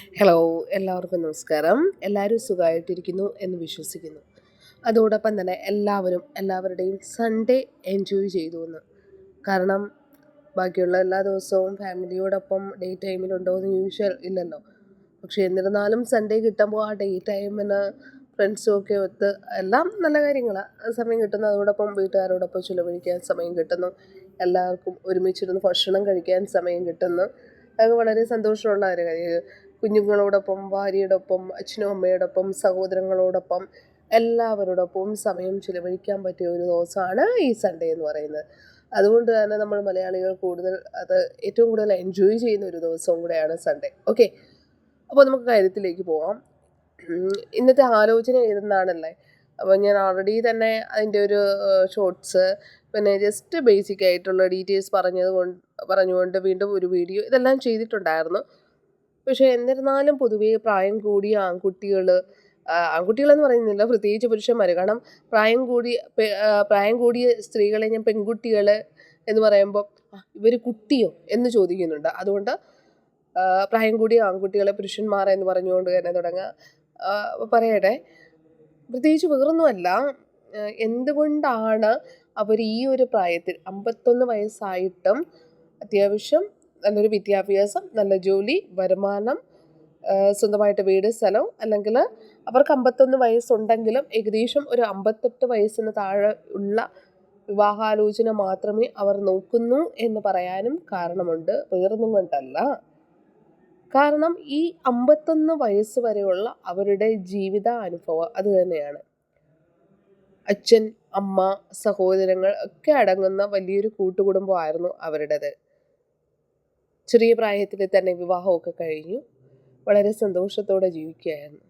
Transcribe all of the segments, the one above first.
Hello എല്ലാവർക്കും നമസ്കാരം. എല്ലാവരും സുഖമായിട്ടിരിക്കുന്നു എന്ന് വിശ്വസിക്കുന്നു. അതോടൊപ്പം തന്നെ എല്ലാവരും എല്ലാവരുടെയും സൺഡേ എൻജോയ് ചെയ്തു എന്ന് കാരണം ബാക്കിയുള്ള എല്ലാ ദിവസവും ഫാമിലിയോടൊപ്പം ഡേ ടൈമിലുണ്ടോ എന്ന് യൂഷ്വൽ ഇല്ലല്ലോ. പക്ഷേ എന്നിരുന്നാലും സൺഡേ കിട്ടുമ്പോൾ ആ ഡേ ടൈമിന് ഫ്രണ്ട്സും ഒക്കെ ഒത്ത് എല്ലാം നല്ല കാര്യങ്ങളാണ് സമയം കിട്ടുന്നു അതോടൊപ്പം വീട്ടുകാരോടൊപ്പം ചിലവഴിക്കാൻ സമയം കിട്ടുന്നു. എല്ലാവർക്കും ഒരുമിച്ചിരുന്ന് ഭക്ഷണം കഴിക്കാൻ സമയം കിട്ടുന്നു. അതൊക്കെ വളരെ സന്തോഷമുള്ള ഒരു കാര്യം കുഞ്ഞുങ്ങളോടൊപ്പം ഭാര്യയോടൊപ്പം അച്ഛനും അമ്മയോടൊപ്പം സഹോദരങ്ങളോടൊപ്പം എല്ലാവരോടൊപ്പവും സമയം ചിലവഴിക്കാൻ പറ്റിയ ഒരു ദിവസമാണ് ഈ സൺഡേ എന്ന് പറയുന്നത്. അതുകൊണ്ട് തന്നെ നമ്മൾ മലയാളികൾ കൂടുതൽ അത് ഏറ്റവും കൂടുതൽ എൻജോയ് ചെയ്യുന്ന ഒരു ദിവസവും കൂടെയാണ് സൺഡേ ഓക്കെ അപ്പോൾ നമുക്ക് കാര്യത്തിലേക്ക് പോവാം. ഇന്നത്തെ ആലോചന ഏതെന്നാണല്ലേ? അപ്പോൾ ഞാൻ ഓൾറെഡി തന്നെ അതിന്റെ ഒരു ഷോർട്സ് പിന്നെ ജസ്റ്റ് ബേസിക് ആയിട്ടുള്ള ഡീറ്റെയിൽസ് പറഞ്ഞത് കൊണ്ട് പറഞ്ഞുകൊണ്ട് വീണ്ടും ഒരു വീഡിയോ ഇതെല്ലാം ചെയ്തിട്ടുണ്ടായിരുന്നു. പക്ഷേ എന്നിരുന്നാലും പൊതുവേ പ്രായം കൂടിയ ആൺകുട്ടികൾ ആൺകുട്ടികളെന്ന് പറയുന്നില്ല പ്രത്യേകിച്ച് പുരുഷന്മാർ കാരണം പ്രായം കൂടിയ പ്രായം കൂടിയ സ്ത്രീകളെ ഞാൻ പെൺകുട്ടികൾ എന്ന് പറയുമ്പോൾ ഇവർ കുട്ടിയോ എന്ന് ചോദിക്കുന്നുണ്ട്. അതുകൊണ്ട് പ്രായം കൂടിയ ആൺകുട്ടികളെ പുരുഷന്മാർ എന്ന് പറഞ്ഞുകൊണ്ട് തന്നെ തുടങ്ങുക പറയട്ടെ പ്രത്യേകിച്ച് വേറൊന്നുമല്ല എന്തുകൊണ്ടാണ് അവർ ഈ ഒരു പ്രായത്തിൽ അമ്പത്തൊന്ന് വയസ്സായിട്ടും അത്യാവശ്യം നല്ലൊരു വിദ്യാഭ്യാസം നല്ല ജോലി വരുമാനം സ്വന്തമായിട്ട് വീട് സ്ഥലം അല്ലെങ്കിൽ അവർക്ക് അമ്പത്തൊന്ന് വയസ്സുണ്ടെങ്കിലും ഏകദേശം ഒരു അമ്പത്തെട്ട് വയസ്സിന് താഴെ ഉള്ള വിവാഹാലോചന മാത്രമേ അവർ നോക്കുന്നു എന്ന് പറയാനും കാരണമുണ്ട്. വേറൊന്നും കൊണ്ടല്ല. കാരണം ഈ അമ്പത്തൊന്ന് വയസ്സ് വരെയുള്ള അവരുടെ ജീവിത അനുഭവം അത് തന്നെയാണ്. അച്ഛൻ അമ്മ സഹോദരങ്ങൾ ഒക്കെ അടങ്ങുന്ന വലിയൊരു കൂട്ടുകുടുംബമായിരുന്നു അവരുടേത്. ചെറിയ പ്രായത്തിൽ തന്നെ വിവാഹമൊക്കെ കഴിഞ്ഞു. വളരെ സന്തോഷത്തോടെ ജീവിക്കുകയായിരുന്നു.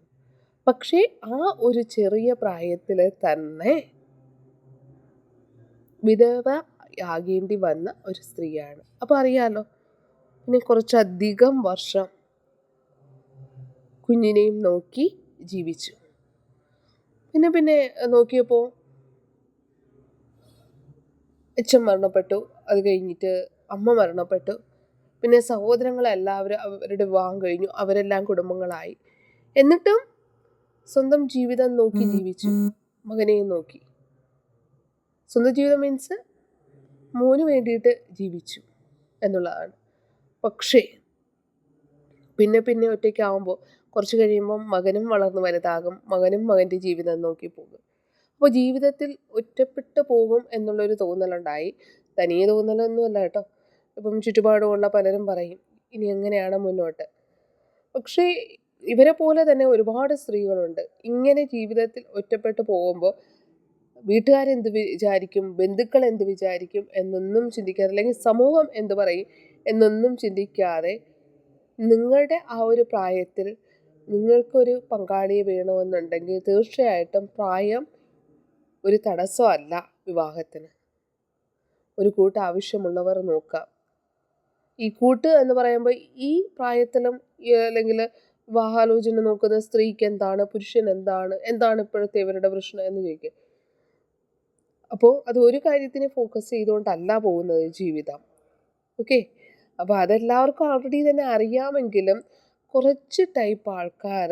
പക്ഷേ ആ ഒരു ചെറിയ പ്രായത്തിൽ തന്നെ വിധവ ആകേണ്ടി വന്ന ഒരു സ്ത്രീയാണ്. അപ്പോൾ അറിയാലോ പിന്നെ കുറച്ചധികം വർഷം കുഞ്ഞിനെയും നോക്കി ജീവിച്ചു. പിന്നെ പിന്നെ നോക്കിയപ്പോൾ അച്ഛൻ മരണപ്പെട്ടു. അത് കഴിഞ്ഞിട്ട് അമ്മ മരണപ്പെട്ടു. പിന്നെ സഹോദരങ്ങളെല്ലാവരും അവരുടെ വിവാഹം കഴിഞ്ഞു. അവരെല്ലാം കുടുംബങ്ങളായി. എന്നിട്ടും സ്വന്തം ജീവിതം നോക്കി ജീവിച്ചു. മകനെയും നോക്കി. സ്വന്തം ജീവിതം മീൻസ് മോന് വേണ്ടിയിട്ട് ജീവിച്ചു എന്നുള്ളതാണ്. പക്ഷേ പിന്നെ പിന്നെ ഒറ്റയ്ക്കാവുമ്പോൾ കുറച്ച് കഴിയുമ്പം മകനും വളർന്നു വലുതാകും. മകനും മകന്റെ ജീവിതം നോക്കി പോകും. അപ്പോൾ ജീവിതത്തിൽ ഒറ്റപ്പെട്ടു പോകും എന്നുള്ളൊരു തോന്നലുണ്ടായി. തനിയെ തോന്നലൊന്നുമല്ല കേട്ടോ. ഇപ്പം ചുറ്റുപാടുമുള്ള പലരും പറയും ഇനി എങ്ങനെയാണ് മുന്നോട്ട്? പക്ഷേ ഇവരെ പോലെ തന്നെ ഒരുപാട് സ്ത്രീകളുണ്ട്. ഇങ്ങനെ ജീവിതത്തിൽ ഒറ്റപ്പെട്ടു പോകുമ്പോൾ വീട്ടുകാരെന്ത് വിചാരിക്കും ബന്ധുക്കൾ എന്ത് വിചാരിക്കും എന്നൊന്നും ചിന്തിക്കാതെ അല്ലെങ്കിൽ സമൂഹം എന്ത് പറയും എന്നൊന്നും ചിന്തിക്കാതെ നിങ്ങളുടെ ആ ഒരു പ്രായത്തിൽ നിങ്ങൾക്കൊരു പങ്കാളിയെ വേണമെന്നുണ്ടെങ്കിൽ തീർച്ചയായിട്ടും പ്രായം ഒരു തടസ്സമല്ല വിവാഹത്തിന്. ഒരു കൂട്ടാവശ്യമുള്ളവർ നോക്കാം ഈ കൂട്ട് എന്ന് പറയുമ്പോൾ ഈ പ്രായത്തിലും അല്ലെങ്കിൽ വിവാഹാലോചന നോക്കുന്ന സ്ത്രീക്ക് എന്താണ് പുരുഷൻ എന്താണ് എന്താണ് ഇപ്പോഴത്തെ ഇവരുടെ പ്രശ്നം എന്ന് ചോദിക്കുക അപ്പോൾ അത് ഒരു കാര്യത്തിനെ ഫോക്കസ് ചെയ്തുകൊണ്ടല്ല പോകുന്നത് ജീവിതം. ഓക്കെ അപ്പോൾ അതെല്ലാവർക്കും ഓൾറെഡി തന്നെ അറിയാമെങ്കിലും കുറച്ച് ടൈപ്പ് ആൾക്കാർ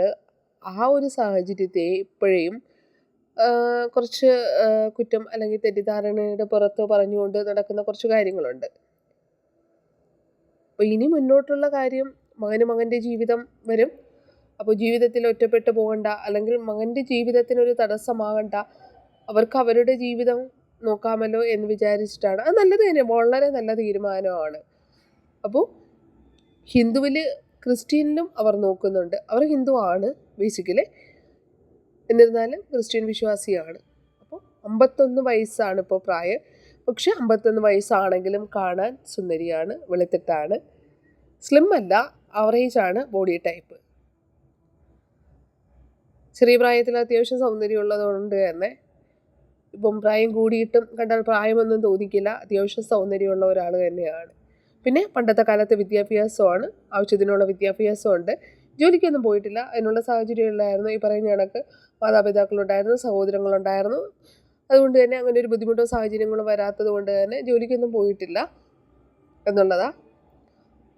ആ ഒരു സാഹചര്യത്തെ ഇപ്പോഴേയും കുറച്ച് കുറ്റം അല്ലെങ്കിൽ തെറ്റിദ്ധാരണയുടെ പുറത്ത് പറഞ്ഞുകൊണ്ട് നടക്കുന്ന കുറച്ച് കാര്യങ്ങളുണ്ട്. അപ്പോൾ ഇനി മുന്നോട്ടുള്ള കാര്യം മകന് മകന്റെ ജീവിതം വരും. അപ്പോൾ ജീവിതത്തിൽ ഒറ്റപ്പെട്ടു പോകണ്ട അല്ലെങ്കിൽ മകന്റെ ജീവിതത്തിനൊരു തടസ്സമാകണ്ട അവർക്ക് അവരുടെ ജീവിതം നോക്കാമല്ലോ എന്ന് വിചാരിച്ചിട്ടാണ്. അത് നല്ലത് തന്നെ വളരെ നല്ല തീരുമാനമാണ്. അപ്പോൾ ഹിന്ദുവിൽ ക്രിസ്ത്യനിലും അവർ നോക്കുന്നുണ്ട്. അവർ ഹിന്ദു ആണ് ബേസിക്കലി എന്നിരുന്നാലും ക്രിസ്ത്യൻ വിശ്വാസിയാണ്. അപ്പോൾ അമ്പത്തൊന്ന് വയസ്സാണ് ഇപ്പോൾ പ്രായം. പക്ഷെ അമ്പത്തൊന്ന് വയസ്സാണെങ്കിലും കാണാൻ സുന്ദരിയാണ് വെളുത്തിട്ടാണ്. സ്ലിം അല്ല ആവറേജ് ആണ് ബോഡി ടൈപ്പ് ചെറിയ പ്രായത്തിൽ അത്യാവശ്യം സൗന്ദര്യമുള്ളതുകൊണ്ട് തന്നെ ഇപ്പം പ്രായം കൂടിയിട്ടും കണ്ടാൽ പ്രായമൊന്നും തോന്നിക്കില്ല അത്യാവശ്യം സൗന്ദര്യമുള്ള ഒരാൾ തന്നെയാണ്. പിന്നെ പണ്ടത്തെ കാലത്തെ വിദ്യാഭ്യാസമാണ് ആവശ്യത്തിനുള്ള വിദ്യാഭ്യാസമുണ്ട്. ജോലിക്കൊന്നും പോയിട്ടില്ല അതിനുള്ള സാഹചര്യം ഇല്ലായിരുന്നു ഈ പറയുന്ന കണക്ക് മാതാപിതാക്കളുണ്ടായിരുന്നു സഹോദരങ്ങളുണ്ടായിരുന്നു. അതുകൊണ്ട് തന്നെ അങ്ങനെ ഒരു ബുദ്ധിമുട്ടോ സാഹചര്യങ്ങളോ വരാത്തത് കൊണ്ട് തന്നെ ജോലിക്കൊന്നും പോയിട്ടില്ല എന്നുള്ളതാ.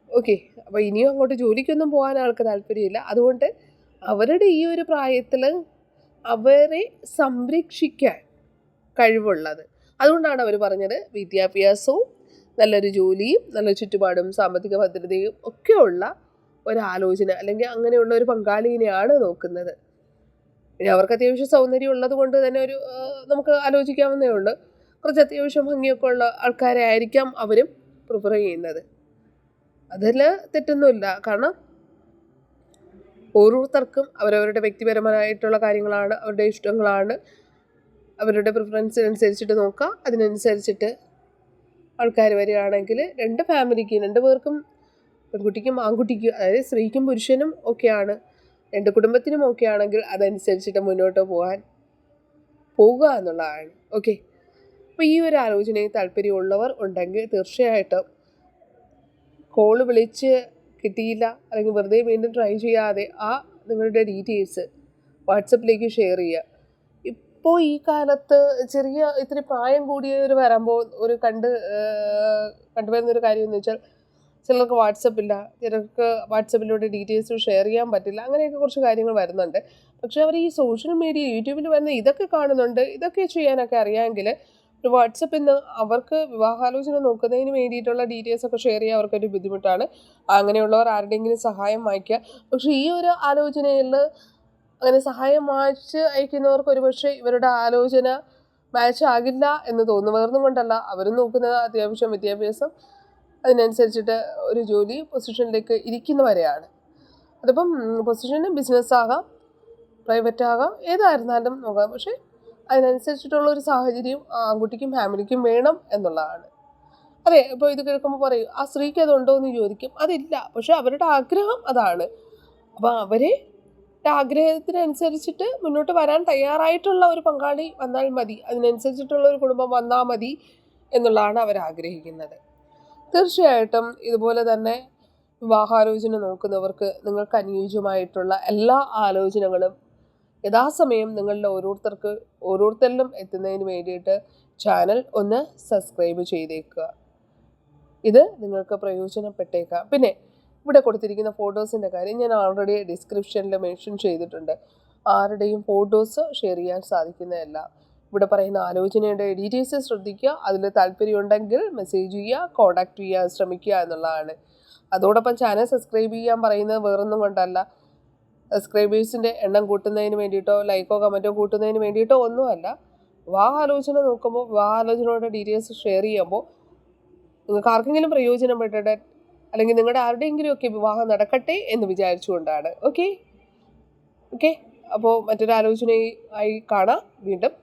ഓക്കെ അപ്പോൾ ഇനിയും അങ്ങോട്ട് ജോലിക്കൊന്നും പോകാൻ ആൾക്ക് താല്പര്യമില്ല. അതുകൊണ്ട് അവരുടെ ഈ ഒരു പ്രായത്തിൽ അവരെ സംരക്ഷിക്കാൻ കഴിവുള്ളത്. അതുകൊണ്ടാണ് അവർ പറഞ്ഞത് വിദ്യാഭ്യാസവും നല്ലൊരു ജോലിയും നല്ല ചുറ്റുപാടും സാമ്പത്തിക ഭദ്രതയും ഒക്കെ ഉള്ള ഒരാലോചന അല്ലെങ്കിൽ അങ്ങനെയുള്ള ഒരു പങ്കാളിനെയാണ് നോക്കുന്നത്. പിന്നെ അവർക്ക് അത്യാവശ്യം സൗന്ദര്യം ഉള്ളത് കൊണ്ട് തന്നെ ഒരു നമുക്ക് ആലോചിക്കാവുന്നേ ഉള്ളൂ. കുറച്ച് അത്യാവശ്യം ഭംഗിയൊക്കെ ഉള്ള ആൾക്കാരെ ആയിരിക്കാം അവരും പ്രിഫർ ചെയ്യുന്നത്. അതിൽ തെറ്റൊന്നുമില്ല. കാരണം ഓരോരുത്തർക്കും അവരവരുടെ വ്യക്തിപരമായിട്ടുള്ള കാര്യങ്ങളാണ് അവരുടെ ഇഷ്ടങ്ങളാണ്. അവരുടെ പ്രിഫറൻസിനനുസരിച്ചിട്ട് നോക്കുക. അതിനനുസരിച്ചിട്ട് ആൾക്കാർ വരികയാണെങ്കിൽ രണ്ട് ഫാമിലിക്കും രണ്ട് പേർക്കും പെൺകുട്ടിക്കും ആൺകുട്ടിക്കും അതായത് സ്ത്രീക്കും പുരുഷനും ഒക്കെയാണ് രണ്ട് കുടുംബത്തിനും ഒക്കെ ആണെങ്കിൽ അതനുസരിച്ചിട്ട് മുന്നോട്ട് പോകാൻ പോവുക എന്നുള്ളതാണ്. ഓക്കെ അപ്പോൾ ഈ ഒരു ആലോചനയിൽ താല്പര്യമുള്ളവർ ഉണ്ടെങ്കിൽ തീർച്ചയായിട്ടും കോൾ വിളിച്ച് കിട്ടിയില്ല അല്ലെങ്കിൽ വെറുതെ വീണ്ടും ട്രൈ ചെയ്യാതെ ആ നിങ്ങളുടെ ഡീറ്റെയിൽസ് വാട്സപ്പിലേക്ക് ഷെയർ ചെയ്യുക. ഇപ്പോൾ ഈ കാലത്ത് ചെറിയ ഇത്തിരി പ്രായം കൂടിയവർ വരുമ്പോൾ ഒരു കണ്ട് കണ്ടുവരുന്നൊരു കാര്യം എന്ന് വെച്ചാൽ ചിലർക്ക് വാട്സപ്പില്ല ചിലർക്ക് വാട്സപ്പിലൂടെ ഡീറ്റെയിൽസ് ഷെയർ ചെയ്യാൻ പറ്റില്ല അങ്ങനെയൊക്കെ കുറച്ച് കാര്യങ്ങൾ വരുന്നുണ്ട്. പക്ഷേ അവർ ഈ സോഷ്യൽ മീഡിയ യൂട്യൂബിൽ വരുന്ന ഇതൊക്കെ കാണുന്നുണ്ട് ഇതൊക്കെ ചെയ്യാനൊക്കെ അറിയാമെങ്കിൽ ഒരു വാട്സപ്പിൽ നിന്ന് അവർക്ക് വിവാഹാലോചന നോക്കുന്നതിന് വേണ്ടിയിട്ടുള്ള ഡീറ്റെയിൽസ് ഒക്കെ ഷെയർ ചെയ്യാൻ അവർക്കൊരു ബുദ്ധിമുട്ടാണ്. അങ്ങനെയുള്ളവർ ആരുടെയെങ്കിലും സഹായം വായിക്കുക പക്ഷേ ഈ ഒരു ആലോചനയിൽ അങ്ങനെ സഹായം വായിച്ച് അയക്കുന്നവർക്ക് ഒരുപക്ഷെ ഇവരുടെ ആലോചന മാച്ച് ആകില്ല എന്ന് തോന്നുന്നവർന്നും കൊണ്ടല്ല. അവരും നോക്കുന്നത് അത്യാവശ്യം വിദ്യാഭ്യാസം അതിനനുസരിച്ചിട്ട് ഒരു ജോലി പൊസിഷനിലേക്ക് ഇരിക്കുന്നവരെയാണ്. അതിപ്പം പൊസിഷന് ബിസിനസ് ആകാം പ്രൈവറ്റ് ആകാം ഏതായിരുന്നാലും നോക്കാം. പക്ഷേ അതിനനുസരിച്ചിട്ടുള്ള ഒരു സാഹചര്യം ആൺകുട്ടിക്കും ഫാമിലിക്കും വേണം എന്നുള്ളതാണ്. അതെ ഇപ്പോൾ ഇത് കേൾക്കുമ്പോൾ പറയും ആ സ്ത്രീക്ക് അതുണ്ടോ? എന്ന് ചോദിക്കും. അതില്ല പക്ഷെ അവരുടെ ആഗ്രഹം അതാണ്. അപ്പോൾ അവരെ ആഗ്രഹത്തിനനുസരിച്ചിട്ട് മുന്നോട്ട് വരാൻ തയ്യാറായിട്ടുള്ള ഒരു പങ്കാളി വന്നാൽ മതി അതിനനുസരിച്ചിട്ടുള്ള ഒരു കുടുംബം വന്നാൽ മതി എന്നുള്ളതാണ് അവർ ആഗ്രഹിക്കുന്നത്. തീർച്ചയായിട്ടും ഇതുപോലെ തന്നെ വിവാഹാലോചന നോക്കുന്നവർക്ക് നിങ്ങൾക്ക് അനുയോജ്യമായിട്ടുള്ള എല്ലാ ആലോചനകളും യഥാസമയം നിങ്ങളുടെ ഓരോരുത്തർക്ക് ഓരോരുത്തരിലും എത്തുന്നതിന് വേണ്ടിയിട്ട് ചാനൽ ഒന്ന് സബ്സ്ക്രൈബ് ചെയ്തേക്കുക. ഇത് നിങ്ങൾക്ക് പ്രയോജനപ്പെട്ടേക്കാം. പിന്നെ ഇവിടെ കൊടുത്തിരിക്കുന്ന ഫോട്ടോസിന്റെ കാര്യം ഞാൻ ഓൾറെഡി ഡിസ്ക്രിപ്ഷനിൽ മെൻഷൻ ചെയ്തിട്ടുണ്ട്. ആരുടെയും ഫോട്ടോസ് ഷെയർ ചെയ്യാൻ സാധിക്കുന്നതല്ല. ഇവിടെ പറയുന്ന ആലോചനയുടെ ഡീറ്റെയിൽസ് ശ്രദ്ധിക്കുക. അതിൽ താല്പര്യമുണ്ടെങ്കിൽ മെസ്സേജ് ചെയ്യുക കോൺടാക്ട് ചെയ്യാൻ ശ്രമിക്കുക എന്നുള്ളതാണ്. അതോടൊപ്പം ചാനൽ സബ്സ്ക്രൈബ് ചെയ്യാൻ പറയുന്നത് വേറൊന്നും കൊണ്ടല്ല. സബ്സ്ക്രൈബേഴ്സിന്റെ എണ്ണം കൂട്ടുന്നതിന് വേണ്ടിയിട്ടോ ലൈക്കോ കമന്റോ കൂട്ടുന്നതിന് വേണ്ടിയിട്ടോ ഒന്നുമല്ല. വിവാഹാലോചന നോക്കുമ്പോൾ വിവാഹാലോചനയുടെ ഡീറ്റെയിൽസ് ഷെയർ ചെയ്യുമ്പോൾ നിങ്ങൾക്ക് ആർക്കെങ്കിലും പ്രയോജനപ്പെട്ടിട്ട് അല്ലെങ്കിൽ നിങ്ങളുടെ ആരുടെയെങ്കിലും ഒക്കെ വിവാഹം നടക്കട്ടെ എന്ന് വിചാരിച്ചുകൊണ്ടാണ്. ഓക്കെ ഓക്കെ അപ്പോൾ മറ്റൊരു ആലോചനയായി കാണാം. വീണ്ടും